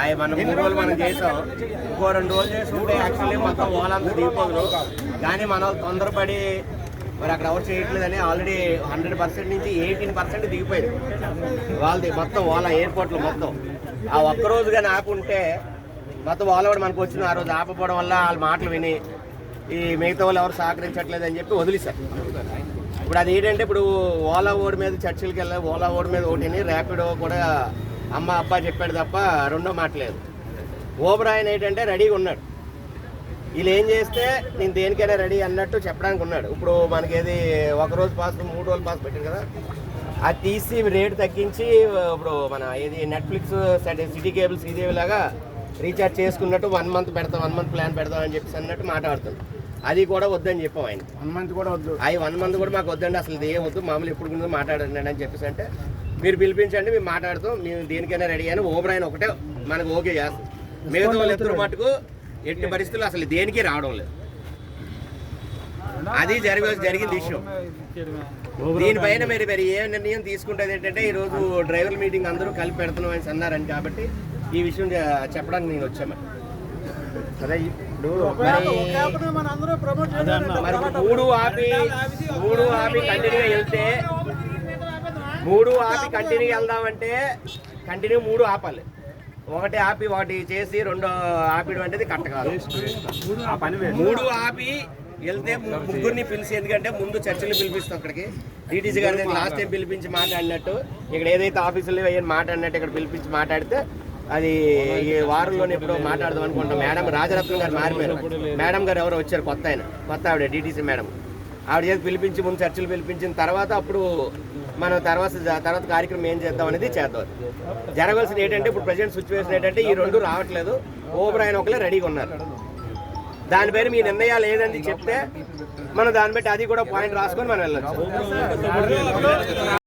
అవి మనం మూడు రోజులు మనం చేసాం. ఇంకో రెండు రోజులు చేసుకుంటే యాక్చువల్లీ మొత్తం ఓలంతా దిగిపోదు కానీ మనం తొందరపడి మరి అక్కడ ఎవరు చేయట్లేదని ఆల్రెడీ హండ్రెడ్ పర్సెంట్ నుంచి ఎయిటీన్ పర్సెంట్ దిగిపోయింది వాళ్ళది మొత్తం ఓలా ఎయిర్పోర్ట్లో మొత్తం. ఆ ఒక్కరోజు కానీ ఆపుంటే మొత్తం ఓలా కూడా మనకు వచ్చిన ఆ రోజు ఆపపోవడం వల్ల వాళ్ళ మాటలు విని ఈ మిగతా వాళ్ళు ఎవరు సహకరించట్లేదు అని చెప్పి వదిలేశారు. ఇప్పుడు అది ఏంటంటే ఇప్పుడు ఓలా ఓడి మీద చర్చిలకు వెళ్ళి ఓలా ఓడి మీద ఓటిని ర్యాపిడో కూడా అమ్మ అబ్బా చెప్పాడు తప్ప రెండో మాట లేదు. ఓబర్ ఆయన ఏంటంటే రెడీగా ఉన్నాడు. వీళ్ళు ఏం చేస్తే నేను దేనికైనా రెడీ అన్నట్టు చెప్పడానికి ఉన్నాడు. ఇప్పుడు మనకి ఏది ఒక రోజు పాస్ మూడు రోజులు పాస్ పెట్టారు కదా. అది తీసి రేట్ తగ్గించి ఇప్పుడు మన ఏది నెట్ఫ్లిక్స్ సిటీ కేబుల్స్ ఇదే లాగా రీఛార్జ్ చేసుకున్నట్టు వన్ మంత్ పెడతాం వన్ మంత్ ప్లాన్ పెడతాం అని చెప్పేసి అన్నట్టు మాట్లాడుతుంది అది కూడా వద్దని చెప్పాం ఆయన. వన్ మంత్ కూడా వద్దు. అవి వన్ మంత్ కూడా మాకు వద్దండి అసలు ఇది ఏం వద్దు మామూలు ఇప్పుడు ముందు మాట్లాడండి అని చెప్పేసి అంటే మీరు పిలిపించండి మేము మాట్లాడుతాం. మేము దేనికైనా రెడీ అని ఓబర్ ఆయన ఒకటే మనకు ఓకే చేస్తాం. మిగతా వాళ్ళు ఎత్తున మటుకు ఎట్టి పరిస్థితుల్లో అసలు దేనికి రావడం లేదు. అది జరిగే జరిగింది ఇష్యూ దీనిపైన మీరు మరి ఏ నిర్ణయం తీసుకుంటుంది ఏంటంటే ఈ రోజు డ్రైవర్ మీటింగ్ అందరూ కలిపి పెడుతున్నాం అని అన్నారని కాబట్టి ఈ విషయం చెప్పడానికి నేను వచ్చాము సరే ఇప్పుడు మరి మూడు ఆపి మూడు ఆపి కంటిన్యూగా వెళ్తే మూడు ఆపి కంటిన్యూగా వెళ్దామంటే కంటిన్యూ మూడు ఆపాలి. ఒకటి ఆపి ఒకటి చేసి రెండో ఆపిడం అనేది కరెక్ట్ కాదు. మూడు ఆపి వెళ్తే ముగ్గురిని పిలిచి ఎందుకంటే ముందు చర్చలు పిలిపిస్తాం అక్కడికి. టీటీసీ గారి లాస్ట్ టైం పిలిపించి మాట్లాడినట్టు ఇక్కడ ఏదైతే ఆఫీసులో అయ్యని మాట్లాడినట్టు ఇక్కడ పిలిపించి మాట్లాడితే అది ఈ వారంలోనే ఎప్పుడో మాట్లాడదాం అనుకుంటాం. మేడం రాజరత్నం గారు మారిపోయారు. మేడం గారు ఎవరో వచ్చారు కొత్త ఆయన. కొత్త ఆవిడ డీటీసీ మేడం. ఆవిడ చేసి పిలిపించి ముందు చర్చలు పిలిపించిన తర్వాత అప్పుడు మనం తర్వాత తర్వాత కార్యక్రమం ఏం చేద్దాం అనేది చేద్దాం. జరగాల్సింది ఏంటంటే ఇప్పుడు ప్రజెంట్ సిచ్యువేషన్ ఏంటంటే ఈ రెండు రావట్లేదు. ఓబర్ ఒకలే రెడీగా ఉన్నారు. దాని పేరు మీ నిర్ణయాలు ఏదని చెప్తే మనం దాన్ని బట్టి అది కూడా పాయింట్ రాసుకొని మనం వెళ్ళచ్చు.